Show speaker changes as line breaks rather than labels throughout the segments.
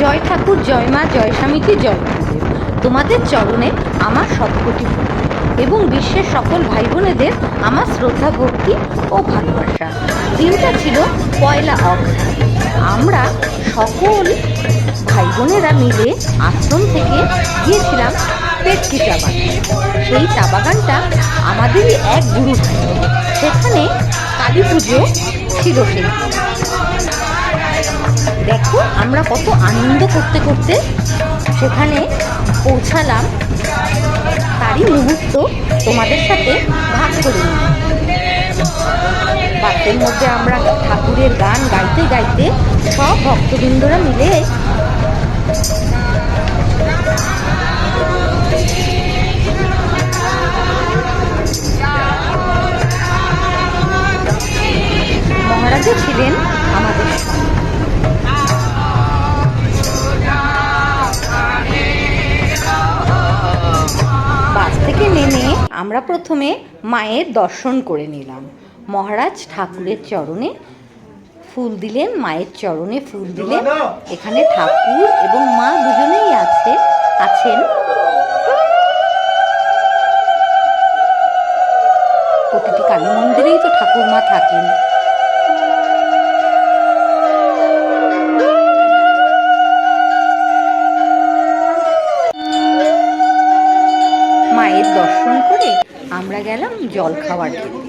জয় ঠাকুর, জয় মা, জয় স্বামীজি, জয় গুরুদেব তোমাদের চরণে আমার শতকোটি এবং বিশ্বের সকল ভাই বোনেদের আমার শ্রদ্ধা, ভক্তি ও ভালোবাসা। দিনটা ছিল পয়লা অঘ্রাণ। আমরা সকল ভাই বোনেরা মিলে আশ্রম থেকে গিয়েছিলাম পেটকি চা বাগান। সেই চা বাগানটা আমাদেরই এক গুরু সেখানে কালী পুজো ছিল সেই। দেখো আমরা কত আনন্দ করতে করতে সেখানে পৌঁছালাম। তারই মুহূর্ত তোমাদের সাথে ভাগ করে নিলাম। মধ্যে আমরা ঠাকুরের গান গাইতে গাইতে সব ভক্তবৃন্দরা মিলে আমরা প্রথমে মায়ের দর্শন করে নিলাম। মহারাজ ঠাকুরের চরণে ফুল দিলেন মায়ের চরণে ফুল দিলেন। এখানে ঠাকুর এবং মা দুজনেই আছে আছেন। প্রতিটি কালী মন্দিরেই তো ঠাকুর মা থাকেন। মায়ের দর্শন করে আমরা গেলাম জল খাওয়ার খেতে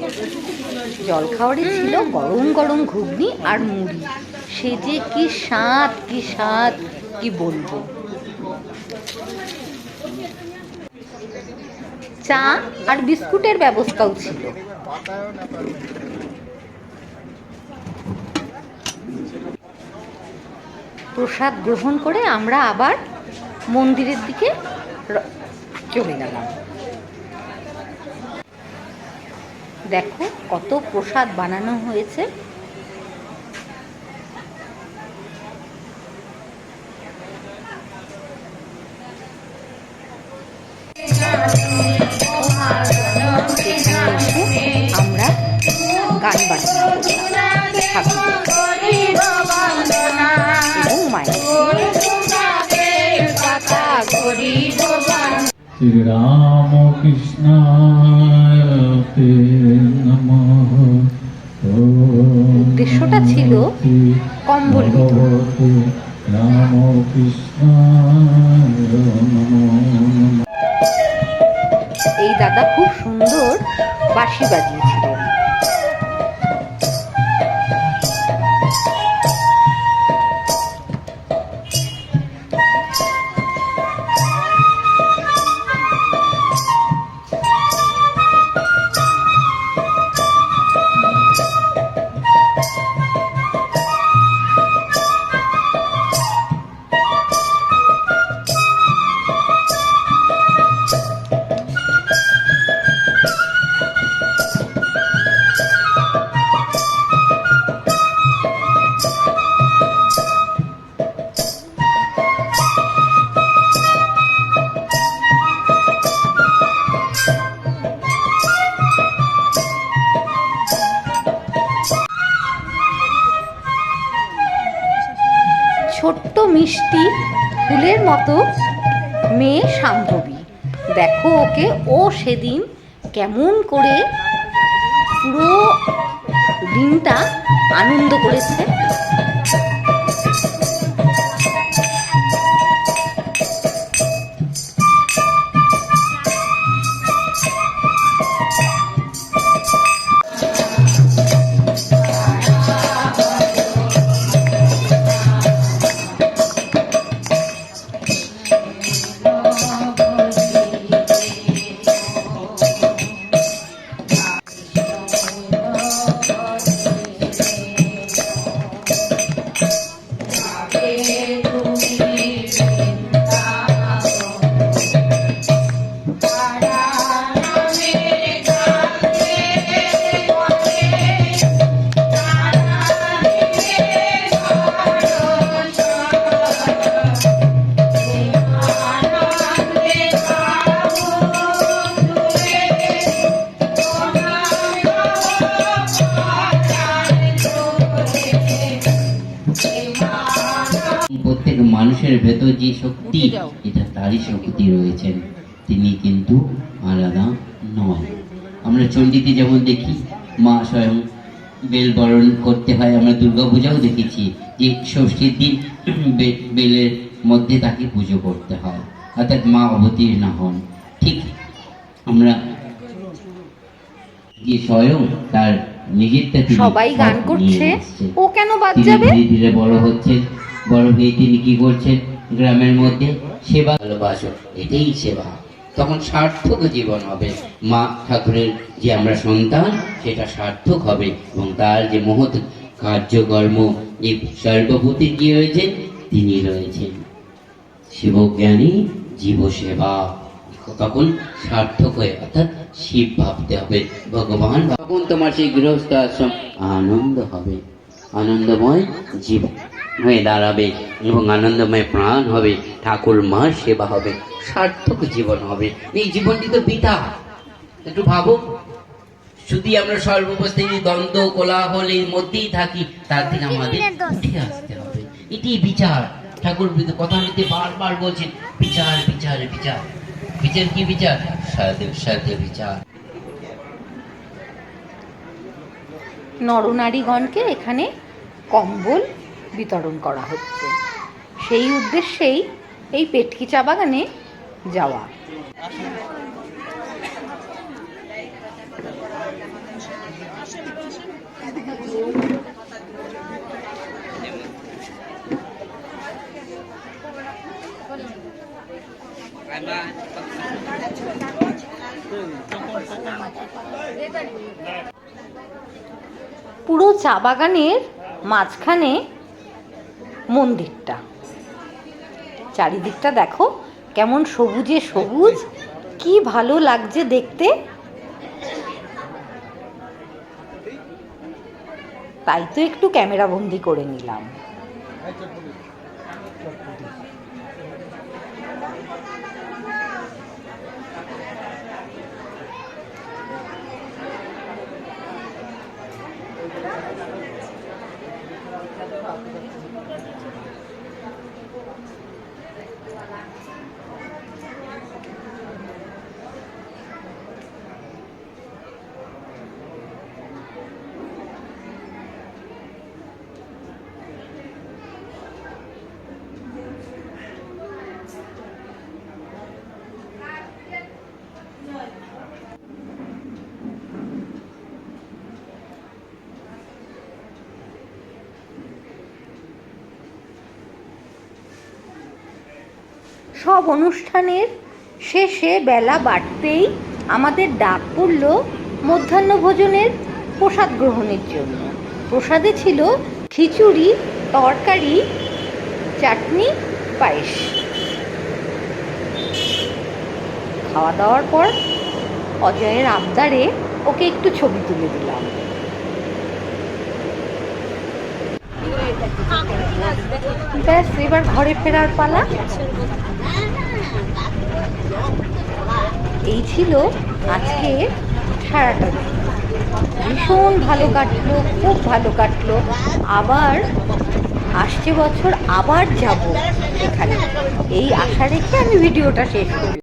জল খাওয়ারে ছিল গরম গরম ঘুগনি আর মুড়ি। সে যে কি স্বাদ কি স্বাদ, কি বলব। চা আর বিস্কুটের ব্যবস্থাও ছিল। প্রসাদ গ্রহণ করে আমরা আবার মন্দিরের দিকে চলে গেলাম। দেখো কত প্রসাদ বানানো হয়েছে। আমরা গান বাজনা উদ্দেশ্যটা ছিল কম্বল
রাম কৃষ্ণ
এই দাদা খুব সুন্দর বাঁশি বাজিয়েছিলেন মতো মেয়ে সাম্ভবী দেখো ওকে ও সেদিন কেমন করে পুরো দিনটা আনন্দ করেছে।
প্রত্যেক মানুষের ভেতর যে শক্তি এটা তারই শক্তি রয়েছেন। তিনি কিন্তু আলাদা নয়। আমরা চণ্ডীতে যেমন দেখি মা স্বয়ং বেল বরণ করতে হয় আমরা দুর্গাপূজাও দেখেছি যে ষষ্ঠীর দিন বেলের মধ্যে তাকে পুজো করতে হয়। অর্থাৎ মা অবতীর্ণ হন। ঠিক আমরা যে স্বয়ং তার নিজেরটা তিনি
সবাই গান করছে। ও কেন বাদ যাবে?
ধীরে ধীরে বড় হচ্ছেন। বড় হয়ে তিনি কি করছেন? গ্রামের মধ্যে সেবা ভালোবাসো, এটাই সেবা। তখন সার্থক জীবন হবে। মা ঠাকুরের যে আমরা সন্তান, সেটা সার্থক হবে এবং তার যে মহৎ কার্যকর্ম যে সর্বভূতি কি রয়েছেন তিনি রয়েছেন। শিবজ্ঞানী জীব সেবা তখন সার্থক হয়ে, অর্থাৎ শিব ভাবতে হবে, ভগবান তখন তোমার সেই গৃহস্থ আশ্রম আনন্দ হবে। আনন্দময় জীব হয়ে দাঁড়াবে এবং আনন্দময় প্রাণ হবে, ঠাকুর মা সেবা হবে, সার্থক জীবন হবে। এই জীবনটি তো পিতা। একটু ভাবো শুধু আমরা সর্বপ্রস্থায় দ্বন্দ্ব, কোলাহল এর মধ্যেই থাকি, তার থেকে আমাদের উঠে আসতে হবে। এটি বিচার। ঠাকুর কথা নিতে বারবার বলছেন, বিচার বিচার বিচার। বিচার কি বিচার? সাধু সাধু বিচার।
নরনারীগণকে এখানে কম্বল বিতরণ করা হচ্ছে। সেই উদ্দেশ্যেই এই পেটকি চা বাগানে যাওয়া। পুরো চা বাগানের মাঝখানে মন্দিরটা। চারিদিকটা দেখো, কেমন সবুজে সবুজ, কি ভালো লাগছে দেখতে। তাই তো একটু ক্যামেরা বন্দি করে নিলাম। 嗯。সব অনুষ্ঠানের শেষে বেলা বাড়তেই আমাদের ডাক পড়ল মধ্যাহ্ন ভোজনের প্রসাদ গ্রহণের জন্য। প্রসাদে ছিল খিচুড়ি, তরকারি, চাটনি, পায়েস। খাওয়া দাওয়ার পর অজয়ের আবদারে ওকে একটু ছবি তুলে দিলাম। ব্যাস, এবার ঘরে ফেরার পালা। এই ছিল আজকে সারাটা ভীষণ ভালো কাটলো, খুব ভালো কাটলো। আবার আসছে বছর আবার যাব এখানে। এই আশা রেখে আমি ভিডিওটা শেষ করি।